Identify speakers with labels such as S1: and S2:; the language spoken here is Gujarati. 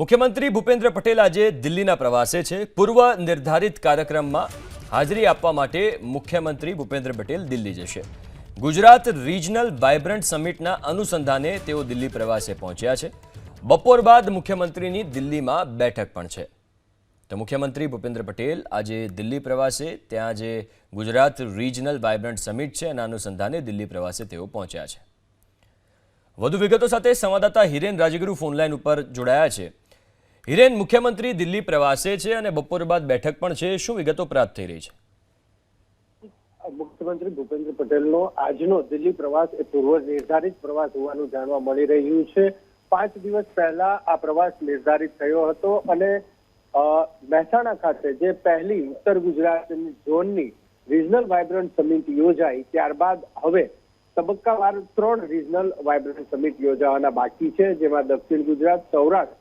S1: મુખ્યમંત્રી ભૂપેન્દ્ર પટેલ આજે દિલ્હીના પ્રવાસે છે. પૂર્વ નિર્ધારિત કાર્યક્રમમાં હાજરી આપવા માટે મુખ્યમંત્રી ભૂપેન્દ્ર પટેલ દિલ્હી જશે. ગુજરાત રિજનલ વાઇબ્રન્ટ સમિટના અનુસંધાને તેઓ દિલ્હી પ્રવાસે પહોંચ્યા છે. બપોર બાદ મુખ્યમંત્રીની દિલ્હીમાં બેઠક પણ છે. તો મુખ્યમંત્રી ભૂપેન્દ્ર પટેલ આજે દિલ્હી પ્રવાસે, ત્યાં જે ગુજરાત રિજનલ વાઇબ્રન્ટ સમિટ છે એના અનુસંધાને દિલ્હી પ્રવાસે તેઓ પહોંચ્યા છે. વધુ વિગતો સાથે સંવાદદાતા હિરેન રાજગુરુ ફોનલાઈન ઉપર જોડાયા છે. હિરેન મુખ્યમંત્રી દિલ્હી પ્રવાસે છે અને બપોર બાદ બેઠક પણ છે. શું વિગતો પ્રાપ્ત થઈ રહી છે?
S2: મુખ્યમંત્રી ભૂપેન્દ્ર પટેલનો આજનો દિલ્હી પ્રવાસ એ પૂર્વ નિર્ધારિત પ્રવાસ હોવાનું જાણવા મળી રહ્યું છે. પાંચ દિવસ પહેલા આ પ્રવાસ નિર્ધારિત થયો હતો અને મહેસાણા ખાતે જે પહેલી ઉત્તર ગુજરાતની ઝોનની રિજનલ વાઇબ્રન્ટ સમિટ યોજાઈ, ત્યારબાદ હવે તબક્કાવાર ત્રણ રિજનલ વાઇબ્રન્ટ સમિટ યોજાવાના બાકી છે, જેમાં દક્ષિણ ગુજરાત, સૌરાષ્ટ્ર